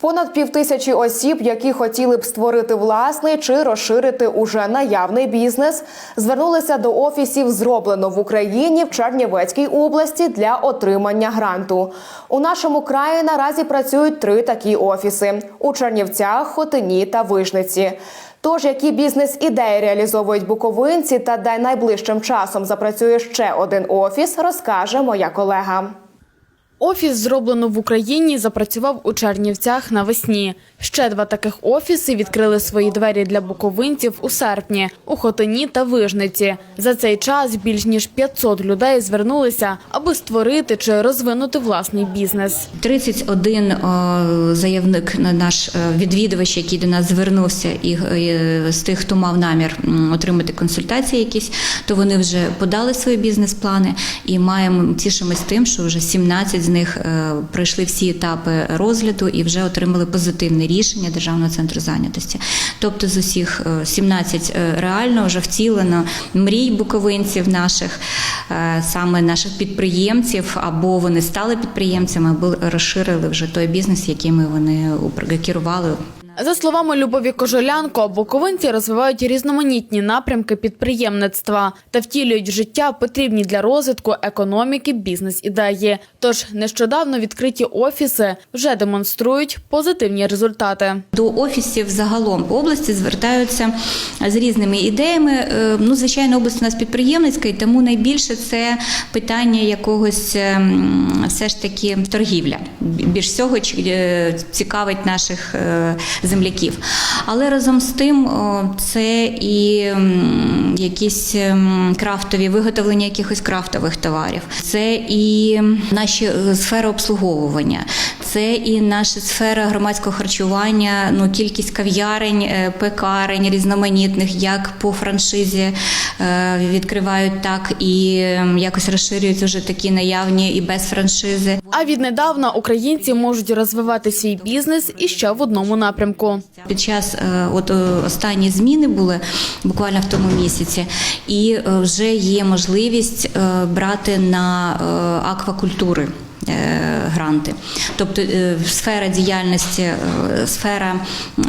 Понад півтисячі осіб, які хотіли б створити власний чи розширити уже наявний бізнес, звернулися до офісів зроблено в Україні в Чернівецькій області для отримання гранту. У нашому краї наразі працюють три такі офіси: у Чернівцях, Хотині та Вижниці. Тож, які бізнес-ідеї реалізовують буковинці та де найближчим часом запрацює ще один офіс, розкаже моя колега. Офіс зроблено в Україні запрацював у Чернівцях навесні. Ще два таких офіси відкрили свої двері для буковинців у серпні у Хотині та Вижниці. За цей час більш ніж 500 людей звернулися, аби створити чи розвинути власний бізнес. 31 о, заявник на наш е, відвідувач, який до нас звернувся, і е, з тих, хто мав намір отримати консультації, якісь, то вони вже подали свої бізнес-плани і маємо тішимось тим, що вже 17 з них е, пройшли всі етапи розгляду і вже отримали позитивне рішення Державного центру зайнятості. Тобто з усіх е, 17 е, реально вже втілено мрій буковинців наших, е, саме наших підприємців, або вони стали підприємцями, або розширили вже той бізнес, якими вони керували. За словами Любові Кожолянко, буковинці розвивають різноманітні напрямки підприємництва та втілюють життя потрібні для розвитку економіки бізнес-ідеї. Тож нещодавно відкриті офіси вже демонструють позитивні результати. До офісів загалом області звертаються з різними ідеями. Е, Ну, звичайно, область у нас підприємницька, і тому найбільше це питання якогось ем, все ж таки торгівля. Більш всього е, цікавить наших е, земляків. Але разом з тим, це і якісь ем, крафтові виготовлення якихось крафтових товарів, це і наші е, сфери обслуговування, це і наша сфера громадського харчування, ну кількість кав'ярень, е, пекарень різноманітних, як по франшизі е, відкривають, так і ем, якось розширюють вже такі наявні і без франшизи. А віднедавна українці можуть розвивати свій бізнес і ще в одному напрямку. Під час е, от е, останні зміни були буквально в тому місяці, і е, вже є можливість брати на аквакультури. Е, Гранти, тобто е, сфера діяльності, е, сфера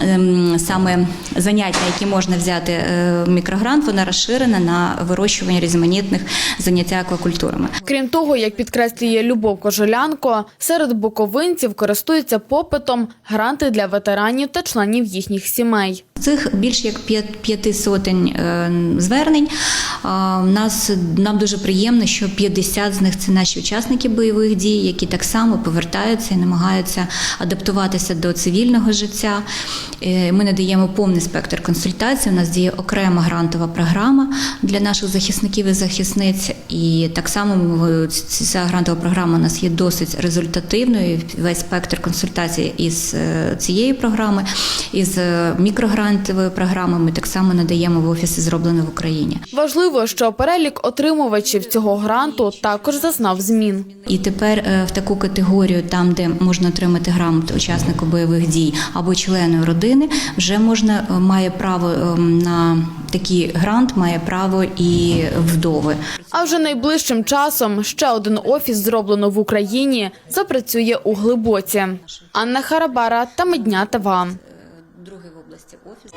ем, саме занять, на які можна взяти мікрогрант, вона розширена на вирощування різноманітних заняття аквакультурами. Крім того, як підкреслює Любов Кожолянко, серед буковинців користуються попитом гранти для ветеранів та членів їхніх сімей. Цих більш як п'яти сотень е, звернень. Нас нам дуже приємно, що 50 з них це наші учасники бойових дій, які так само повертаються і намагаються адаптуватися до цивільного життя. Е, Ми надаємо повний спектр консультацій. У нас діє окрема грантова програма для наших захисників і захисниць. І так само ця грантова програма у нас є досить результативною. Весь спектр консультацій із е, цієї програми, із е, мікрогрантової програми ми так само надаємо в офісі зроблено в Україні. Важливо, що перелік отримувачів цього гранту також зазнав змін. І тепер е, в таку категорію, там де можна отримати грамоту учаснику бойових дій або члену родини, вже можна е, має право е, на такий грант, має право і вдови. А вже найближчим часом ще один офіс зроблено в Україні запрацює у Глибоці. Анна Харабара та Медня ТВА другий в області офіс.